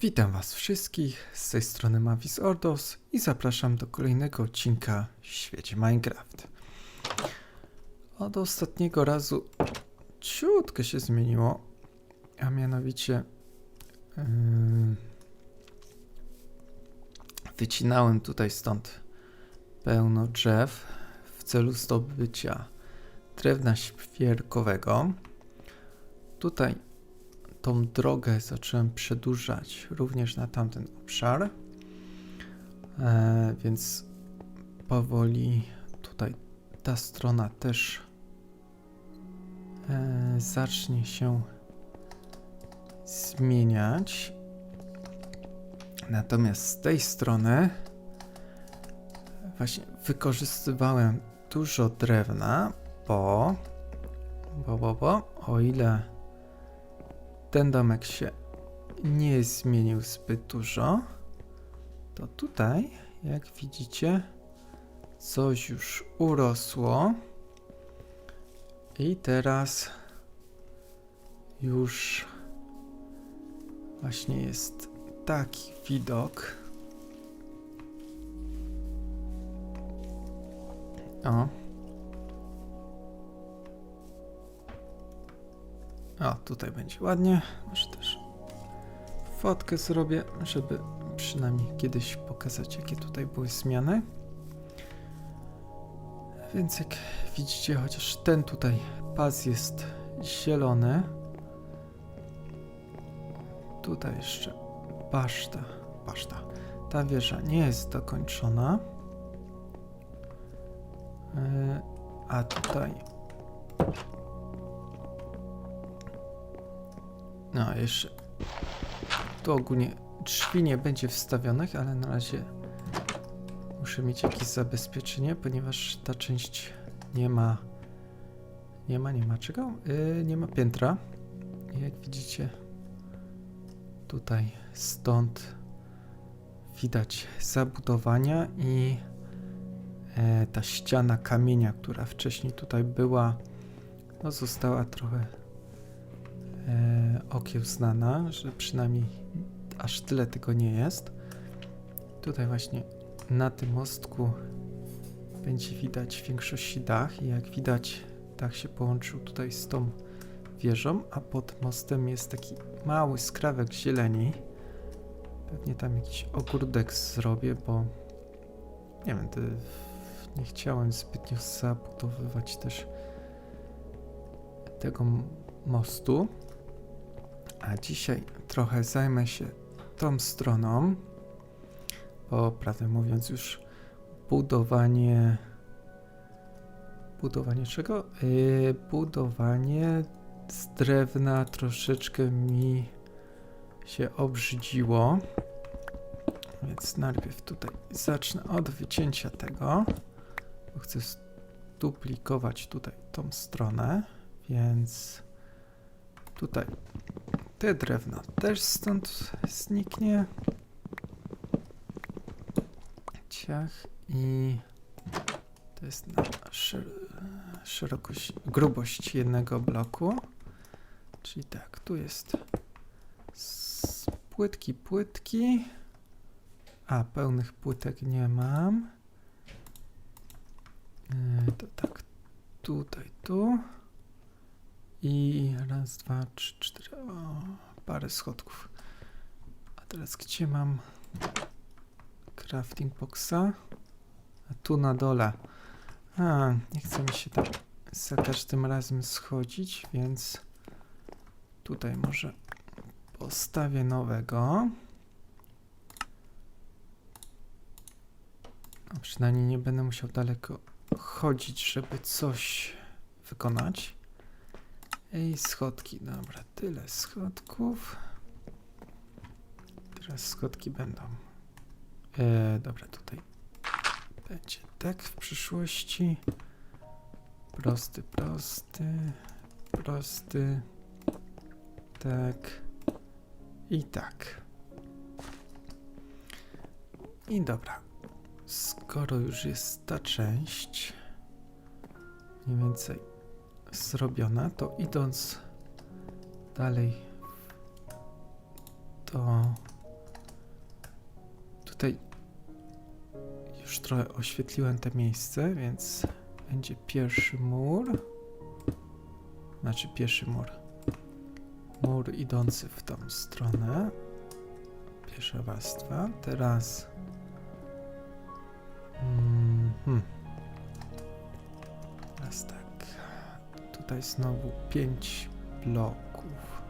Witam Was wszystkich, z tej strony Mavis Ordos i zapraszam do kolejnego odcinka w świecie Minecraft. Od ostatniego razu ciutkę się zmieniło, a mianowicie yy, wycinałem tutaj stąd pełno drzew w celu zdobycia drewna świerkowego. Tutaj tą drogę zacząłem przedłużać również na tamten obszar. E, więc powoli tutaj ta strona też e, zacznie się zmieniać. Natomiast z tej strony właśnie wykorzystywałem dużo drewna, bo, bo, bo, bo o ile ten domek się nie zmienił zbyt dużo, to tutaj, jak widzicie, coś już urosło. I teraz już właśnie jest taki widok. O. O, tutaj będzie ładnie. Może też fotkę zrobię, żeby przynajmniej kiedyś pokazać, jakie tutaj były zmiany. Więc jak widzicie, chociaż ten tutaj pas jest zielony, tutaj jeszcze baszta, baszta. Ta wieża nie jest dokończona. Yy, a tutaj No, jeszcze. Tu ogólnie drzwi nie będzie wstawionych, ale na razie muszę mieć jakieś zabezpieczenie, ponieważ ta część nie ma. Nie ma, nie ma czego? Yy, nie ma piętra. Jak widzicie, tutaj stąd widać zabudowania i e, ta ściana kamienia, która wcześniej tutaj była, no została trochę okiełznana, że przynajmniej aż tyle tego nie jest. Tutaj właśnie na tym mostku będzie widać w większości dach i jak widać dach się połączył tutaj z tą wieżą, a pod mostem jest taki mały skrawek zieleni. Pewnie tam jakiś ogródek zrobię, bo nie wiem, nie chciałem zbytnio zabudowywać też tego mostu. A dzisiaj trochę zajmę się tą stroną, bo prawdę mówiąc już budowanie budowanie czego? Yy, budowanie z drewna troszeczkę mi się obrzydziło. Więc najpierw tutaj zacznę od wycięcia tego, bo chcę duplikować tutaj tą stronę, więc tutaj te drewno też stąd zniknie. Ciach i to jest na szer szerokość, grubość jednego bloku. Czyli tak, tu jest z płytki, płytki. A, pełnych płytek nie mam. Yy, to tak, tutaj, tu. I raz, dwa, trzy, cztery. O, parę schodków. A teraz gdzie mam crafting boxa? A tu na dole. A, nie chce mi się tam za każdym razem schodzić, więc tutaj może postawię nowego. A przynajmniej nie będę musiał daleko chodzić, żeby coś wykonać. Ej, schodki, dobra, tyle schodków. Teraz schodki będą. E, dobra, tutaj będzie tak w przyszłości. Prosty, prosty, prosty. Tak. I tak. I dobra. Skoro już jest ta część mniej więcej zrobiona, to idąc dalej to tutaj już trochę oświetliłem te miejsce, więc będzie pierwszy mur. Znaczy pierwszy mur. Mur idący w tą stronę. Pierwsza warstwa. Teraz. Mhm. Tutaj znowu 5 bloków.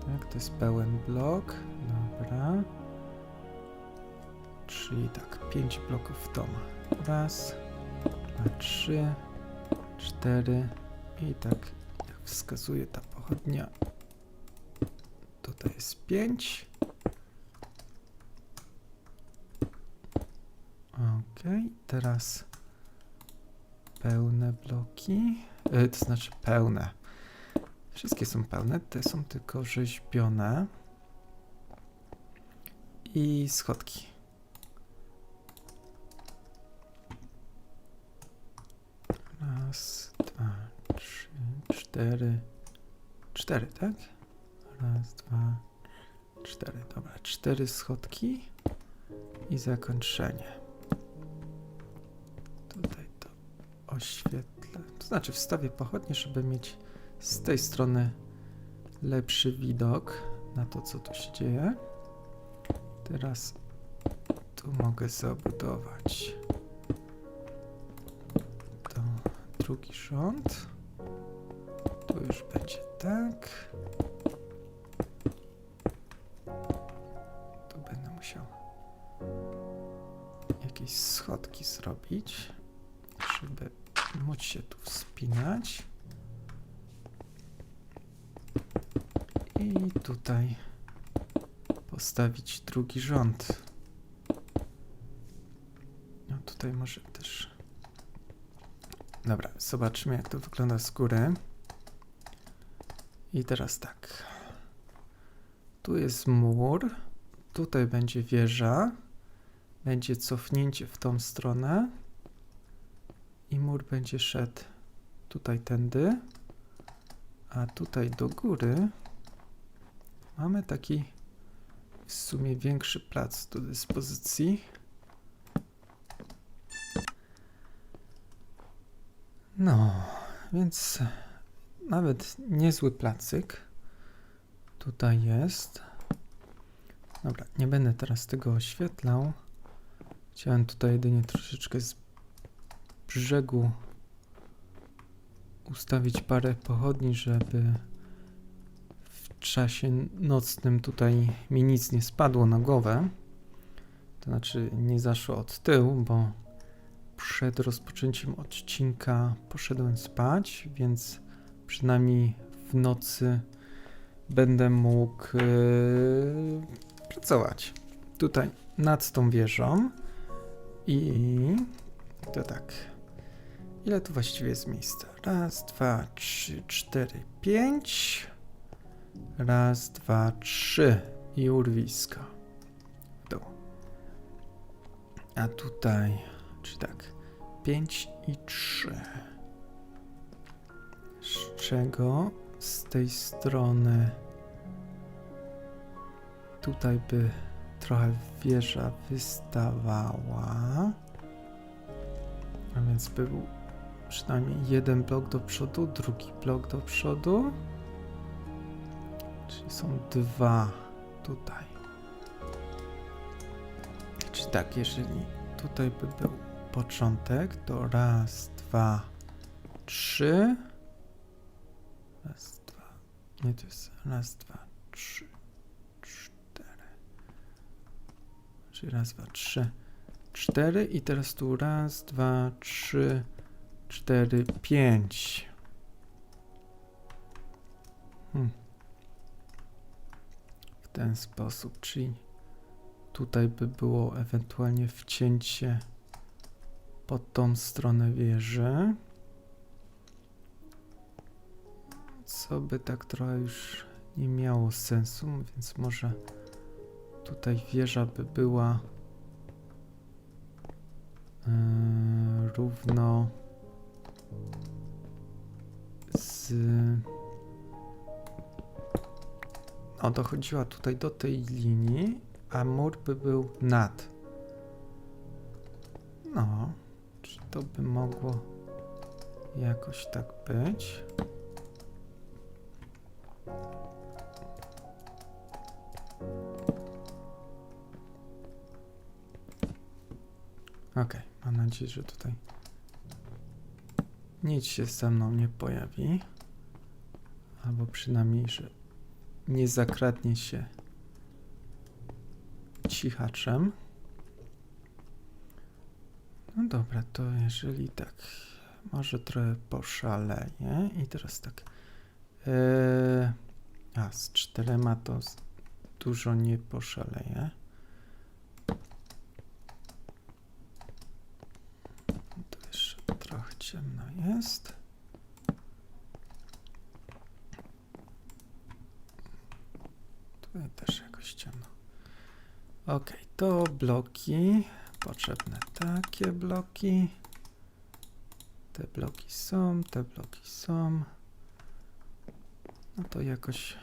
Tak, to jest pełen blok. Dobra. Czyli tak, 5 bloków w dom. Raz, dwa, trzy, cztery i tak jak wskazuje ta pochodnia. Tutaj jest 5. Ok, teraz pełne bloki. E, to znaczy pełne. Wszystkie są pełne, te są tylko rzeźbione. I schodki. Raz, dwa, trzy, cztery. Cztery, tak? Raz, dwa, cztery. Dobra, cztery schodki i zakończenie. Oświetlę. To znaczy wstawię pochodnie, żeby mieć z tej strony lepszy widok na to, co tu się dzieje. Teraz tu mogę zabudować to drugi rząd. Tu już będzie tak. Tu będę musiał jakieś schodki zrobić, żeby móc się tu wspinać. I tutaj postawić drugi rząd. No tutaj może też. Dobra, zobaczymy jak to wygląda z góry. I teraz tak. Tu jest mur. Tutaj będzie wieża. Będzie cofnięcie w tą stronę. Mur będzie szedł tutaj tędy. A tutaj do góry mamy taki w sumie większy plac do dyspozycji. No, więc nawet niezły placyk tutaj jest. Dobra, nie będę teraz tego oświetlał. Chciałem tutaj jedynie troszeczkę z brzegu ustawić parę pochodni, żeby w czasie nocnym tutaj mi nic nie spadło na głowę. To znaczy nie zaszło od tyłu, bo przed rozpoczęciem odcinka poszedłem spać, więc przynajmniej w nocy będę mógł yy, pracować. Tutaj nad tą wieżą i to tak. Ile tu właściwie jest miejsca? Raz, dwa, trzy, cztery, pięć. Raz, dwa, trzy i urwisko. W dół. A tutaj, czy tak, pięć i trzy. Z czego z tej strony tutaj by trochę wieża wystawała. A więc by był przynajmniej jeden blok do przodu, drugi blok do przodu. Czyli są dwa tutaj. Czy tak, jeżeli tutaj by był początek, to raz, dwa, trzy. Raz, dwa. Nie, to jest raz, dwa, trzy, cztery. Czyli raz, dwa, trzy, cztery. I teraz tu raz, dwa, trzy, pięć. Hmm. W ten sposób, czyli tutaj by było ewentualnie wcięcie pod tą stronę wieży. Co by tak trochę już nie miało sensu, więc może tutaj wieża by była yy, równo z. No, dochodziła tutaj do tej linii a mur by był nad. No, czy to by mogło jakoś tak być? Okej, mam nadzieję, że tutaj nic się ze mną nie pojawi. Albo przynajmniej, że nie zakradnie się cichaczem. No dobra, to jeżeli tak, może trochę poszaleję i teraz tak. Eee, a, z czterema to dużo nie poszaleję. Tu jeszcze trochę ciemno jest. Też jakoś ciemno. Ok, to bloki. Potrzebne takie bloki. Te bloki są, te bloki są. No to jakoś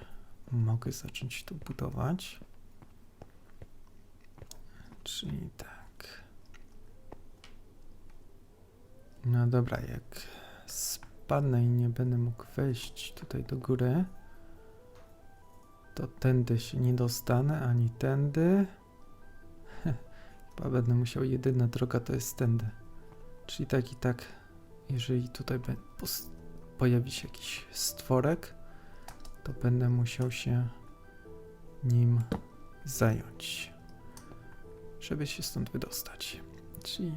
mogę zacząć tu budować. Czyli tak. No dobra, jak spadnę i nie będę mógł wejść tutaj do góry, to tędy się nie dostanę, ani tędy. Chyba będę musiał, jedyna droga to jest tędy. Czyli tak i tak, jeżeli tutaj pojawi się jakiś stworek, to będę musiał się nim zająć, żeby się stąd wydostać. Czyli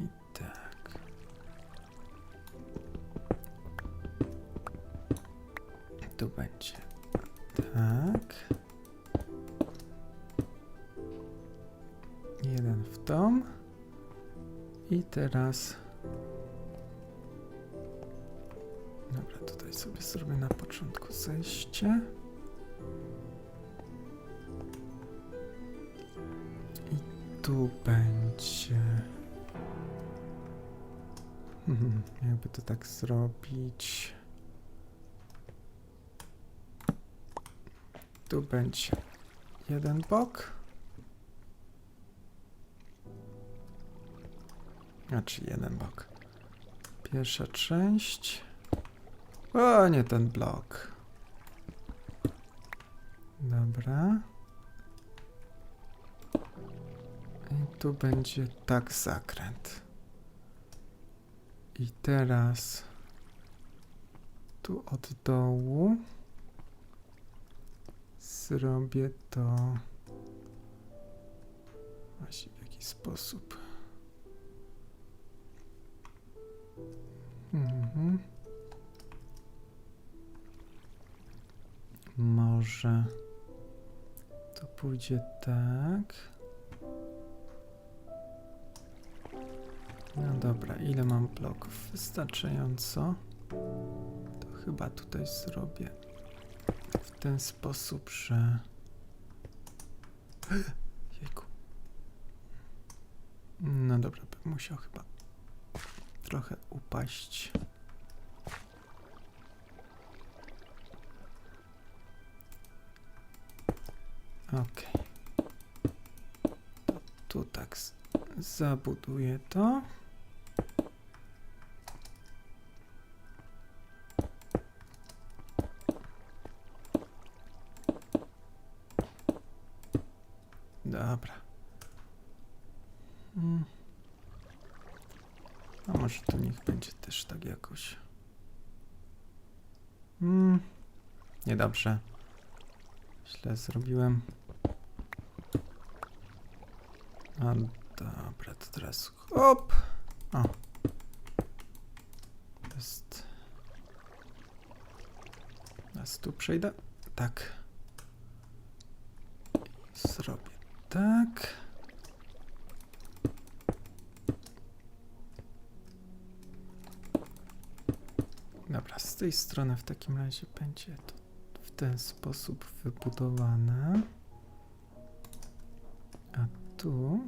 Tu będzie tak. Jeden w dom. I teraz. Dobra, tutaj sobie zrobię na początku zejście. I tu będzie. Jakby to tak zrobić. Tu będzie jeden bok. Znaczy jeden bok. Pierwsza część. O, nie ten blok. Dobra. I tu będzie tak zakręt. I teraz tu od dołu zrobię to właśnie w jakiś sposób. Mhm. Może to pójdzie tak. No dobra, ile mam bloków? Wystarczająco. To chyba tutaj zrobię w ten sposób, że. Jejku. No dobra, bym musiał chyba trochę upaść. Ok. To tu tak zabuduję to. Może to niech będzie też tak jakoś. Mm. Niedobrze. Źle zrobiłem. A dobra, to teraz hop. O. Jest. Teraz tu przejdę. Tak. Zrobię tak. Dobra, z tej strony w takim razie będzie to w ten sposób wybudowane. A tu.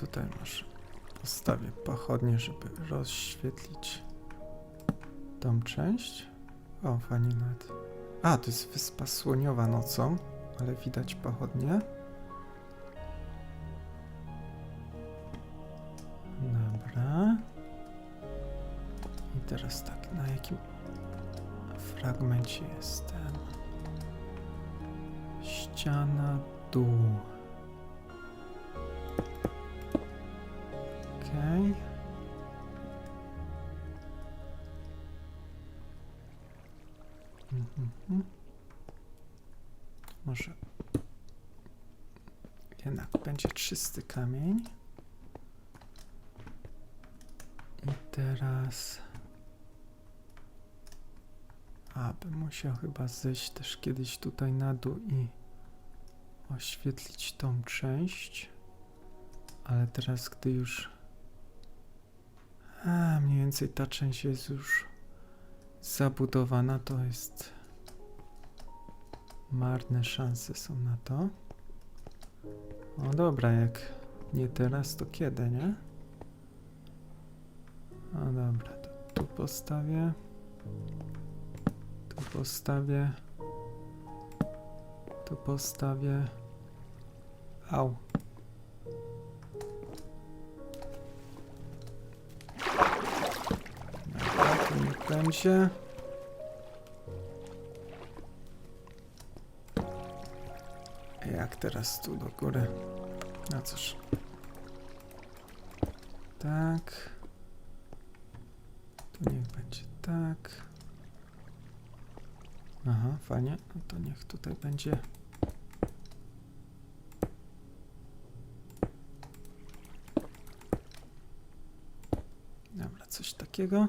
Tutaj może postawię pochodnie, żeby rozświetlić tą część. O, fajnie nawet. A, to jest wyspa słoniowa nocą, ale widać pochodnie. Dobra. I teraz tak, na jakim fragmencie jestem? Ściana, dół. Może jednak będzie czysty kamień. I teraz. A, bym musiał chyba zejść też kiedyś tutaj na dół i oświetlić tą część. Ale teraz, gdy już. A, mniej więcej ta część jest już zabudowana, to jest. Marne szanse są na to. O dobra, jak nie teraz, to kiedy, nie? No dobra, to tu postawię. Tu postawię. Tu postawię. Au. Dobra, niech teraz tu do góry? No cóż. Tak. Tu niech będzie tak. Aha, fajnie. No to niech tutaj będzie. Dobra, coś takiego.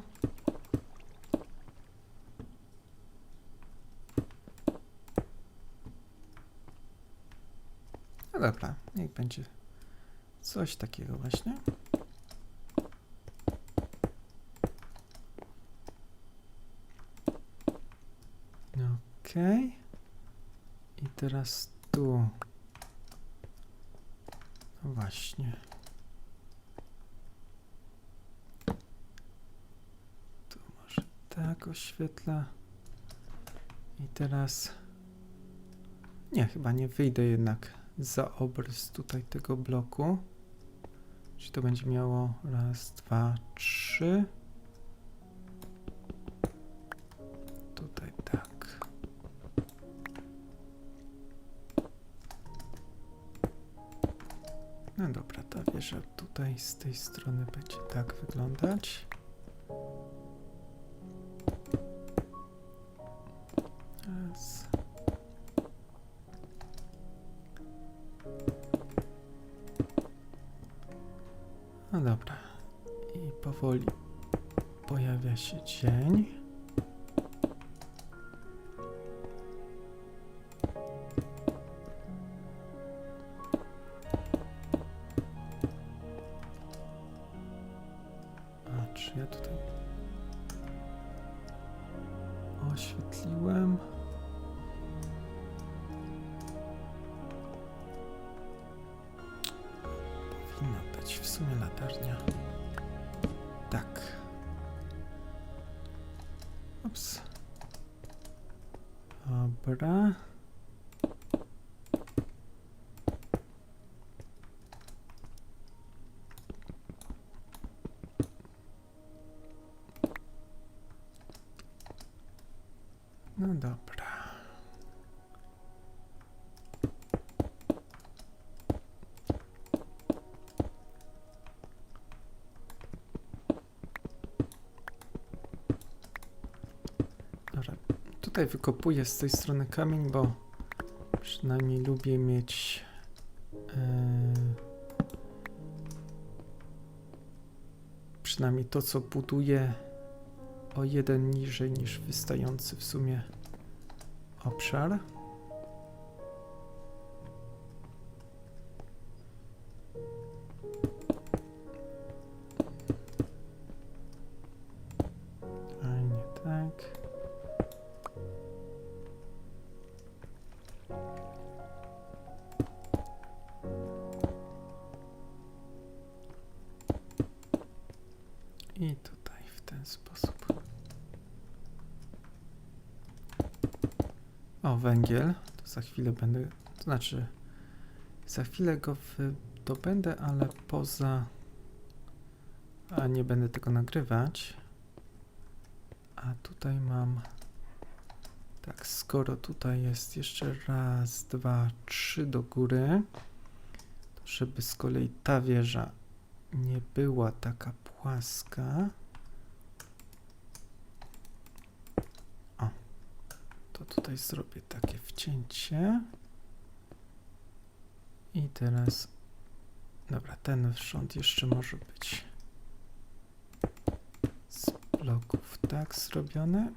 No dobra, niech będzie coś takiego właśnie. Okej. I teraz tu. No właśnie. Tu może tak oświetla. I teraz. Nie, chyba nie wyjdę jednak za obrys tutaj tego bloku. Czy to będzie miało raz, dwa, trzy. Tutaj tak. No dobra, ta wieża tutaj z tej strony będzie tak wyglądać. No dobra. I powoli pojawia się dzień. Tutaj wykopuję z tej strony kamień, bo przynajmniej lubię mieć e, przynajmniej to, co buduję o jeden niżej niż wystający w sumie obszar. O, węgiel. To za chwilę będę. To znaczy, za chwilę go wydobędę, ale poza. A nie będę tego nagrywać. A tutaj mam. Tak, skoro tutaj jest jeszcze raz, dwa, trzy do góry, to żeby z kolei ta wieża nie była taka płaska. O, to tutaj zrobię takie wcięcie. I teraz, dobra, ten wrząt jeszcze może być z bloków tak zrobione.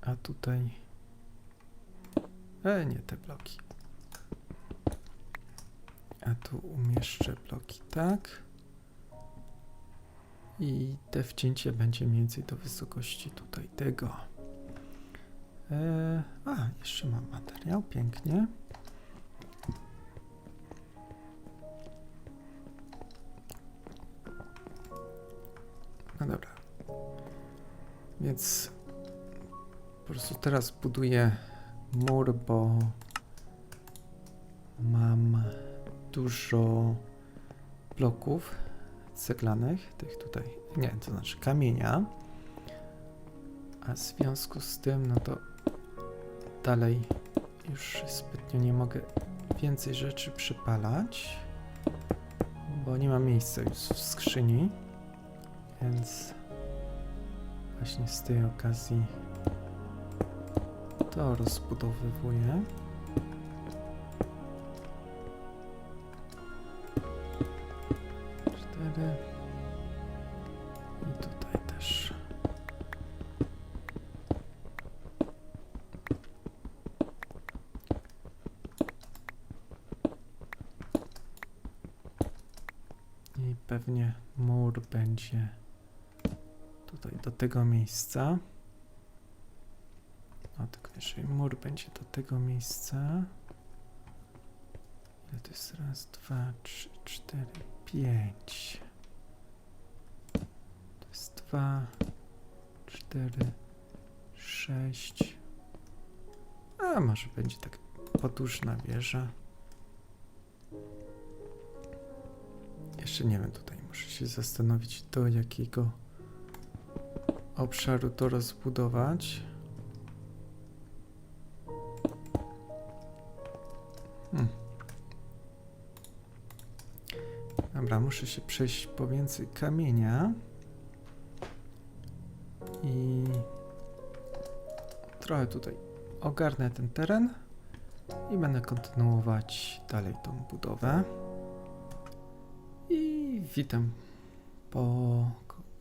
A tutaj, e, nie te bloki. A tu umieszczę bloki tak. I te wcięcie będzie mniej więcej do wysokości tutaj tego. E, a, jeszcze mam materiał, pięknie. No dobra. Więc po prostu teraz buduję mur, bo mam dużo bloków ceglanych, tych tutaj, nie, to znaczy kamienia. A w związku z tym, no to dalej już zbytnio nie mogę więcej rzeczy przypalać, bo nie ma miejsca już w skrzyni, więc właśnie z tej okazji to rozbudowywuję. Cztery. Pewnie mur będzie tutaj do tego miejsca. O, tylko jeżeli mur będzie do tego miejsca. Ile to jest? Raz, dwa, trzy, cztery, pięć. To jest dwa, cztery, sześć. A może będzie tak podłużna wieża. Jeszcze nie wiem, tutaj muszę się zastanowić, do jakiego obszaru to rozbudować. Hmm. Dobra, muszę się przejść po więcej kamienia. I trochę tutaj ogarnę ten teren i będę kontynuować dalej tą budowę. Witam po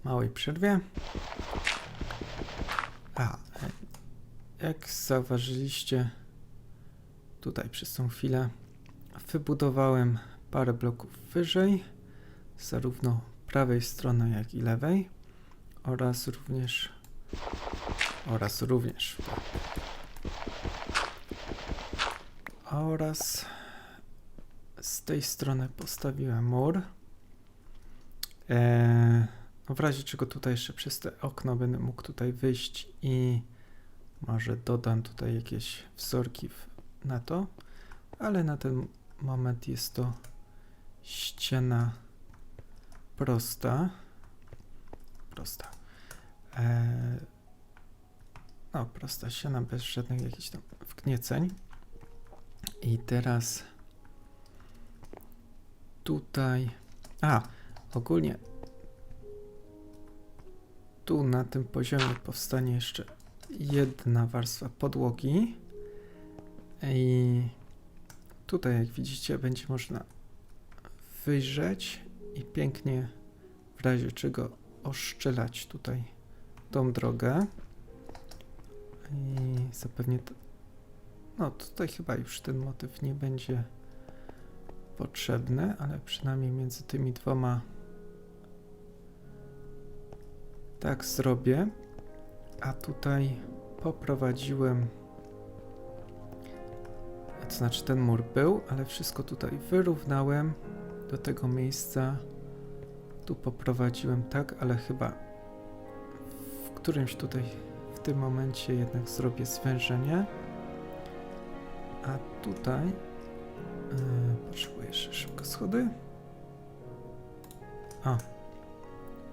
małej przerwie. A, e, jak zauważyliście, tutaj przez tą chwilę wybudowałem parę bloków wyżej, zarówno prawej strony, jak i lewej, oraz również oraz również oraz z tej strony postawiłem mur. Eee, no w razie czego tutaj jeszcze przez te okno będę mógł tutaj wyjść i może dodam tutaj jakieś wzorki na to, ale na ten moment jest to ściana prosta. Prosta. Eee, no, prosta ściana bez żadnych jakichś tam wgnieceń. I teraz tutaj. A, ogólnie tu na tym poziomie powstanie jeszcze jedna warstwa podłogi. I tutaj, jak widzicie, będzie można wyjrzeć i pięknie w razie czego oszczelać tutaj tą drogę. I zapewnie to, no tutaj chyba już ten motyw nie będzie potrzebny, ale przynajmniej między tymi dwoma tak zrobię. A tutaj poprowadziłem to znaczy ten mur był, ale wszystko tutaj wyrównałem do tego miejsca tu poprowadziłem tak, ale chyba w którymś tutaj w tym momencie jednak zrobię zwężenie. A tutaj yy, potrzebuję jeszcze szybko schody. O,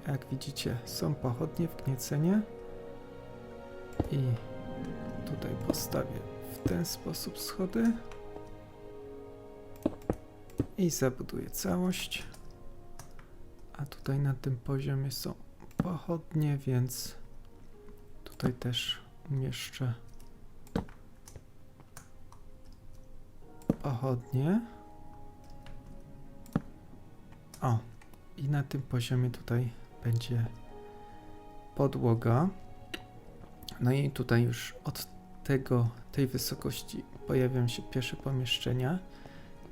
jak widzicie, są pochodnie w gniecenie. I tutaj postawię w ten sposób schody. I zabuduję całość. A tutaj na tym poziomie są pochodnie, więc tutaj też umieszczę pochodnie. O, i na tym poziomie tutaj będzie podłoga. No i tutaj już od tego, tej wysokości pojawią się pierwsze pomieszczenia.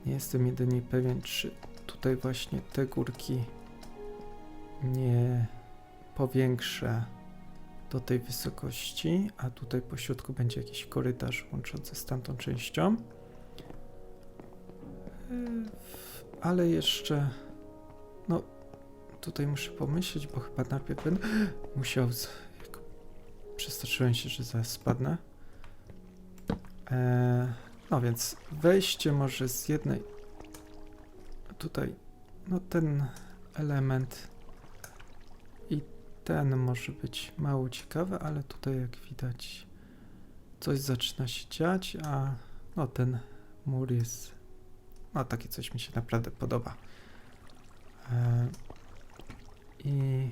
Nie jestem jedynie pewien, czy tutaj właśnie te górki nie powiększę do tej wysokości, a tutaj po środku będzie jakiś korytarz łączący z tamtą częścią. Yy, Ale jeszcze, no tutaj muszę pomyśleć, bo chyba najpierw będę musiał, z, przestraszyłem się, że zaraz spadnę. Eee, no więc wejście może z jednej, tutaj, no ten element i ten może być mało ciekawy, ale tutaj jak widać coś zaczyna się dziać, a no ten mur jest, no takie coś mi się naprawdę podoba. Eee, I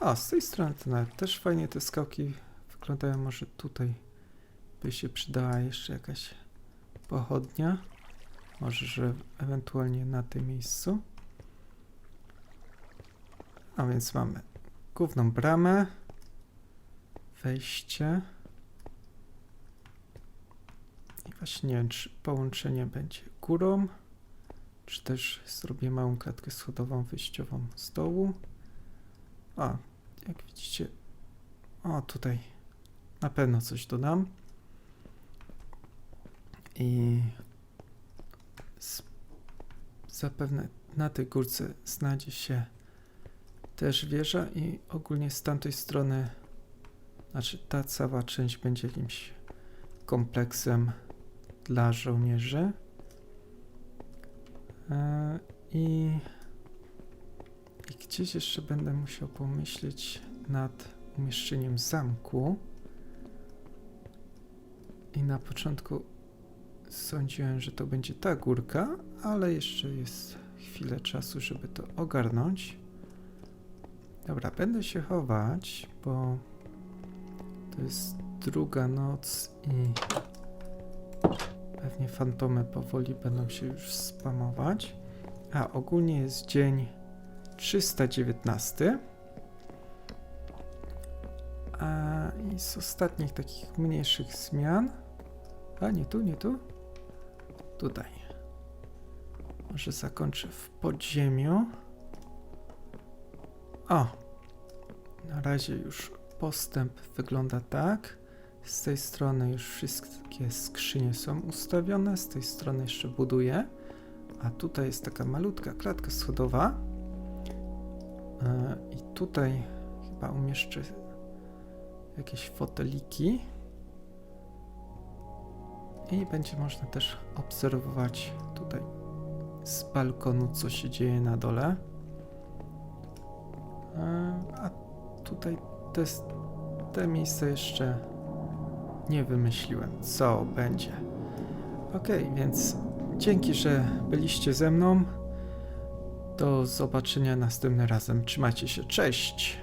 o, z tej strony też fajnie te skałki wyglądają, może tutaj by się przydała jeszcze jakaś pochodnia. Może, że ewentualnie na tym miejscu. A więc mamy główną bramę, wejście. I właśnie nie wiem, czy połączenie będzie górą, czy też zrobię małą klatkę schodową wyjściową z dołu. A, jak widzicie, o tutaj na pewno coś dodam. I z, zapewne na tej górce znajdzie się też wieża i ogólnie z tamtej strony, znaczy ta cała część będzie jakimś kompleksem dla żołnierzy. E, I, I gdzieś jeszcze będę musiał pomyśleć nad umieszczeniem zamku. I na początku sądziłem, że to będzie ta górka, ale jeszcze jest chwilę czasu, żeby to ogarnąć. Dobra, będę się chować, bo to jest druga noc i pewnie fantomy powoli będą się już spamować. A ogólnie jest dzień 319. A i z ostatnich takich mniejszych zmian. A nie tu, nie tu. Tutaj. Może zakończę w podziemiu. O! Na razie już postęp wygląda tak. Z tej strony już wszystkie skrzynie są ustawione, z tej strony jeszcze buduję. A tutaj jest taka malutka klatka schodowa. Yy, I tutaj chyba umieszczę jakieś foteliki. I będzie można też obserwować tutaj z balkonu, co się dzieje na dole. E, A tutaj te, te miejsce jeszcze nie wymyśliłem, co będzie. Ok, więc dzięki, że byliście ze mną. Do zobaczenia następnym razem. Trzymajcie się, cześć!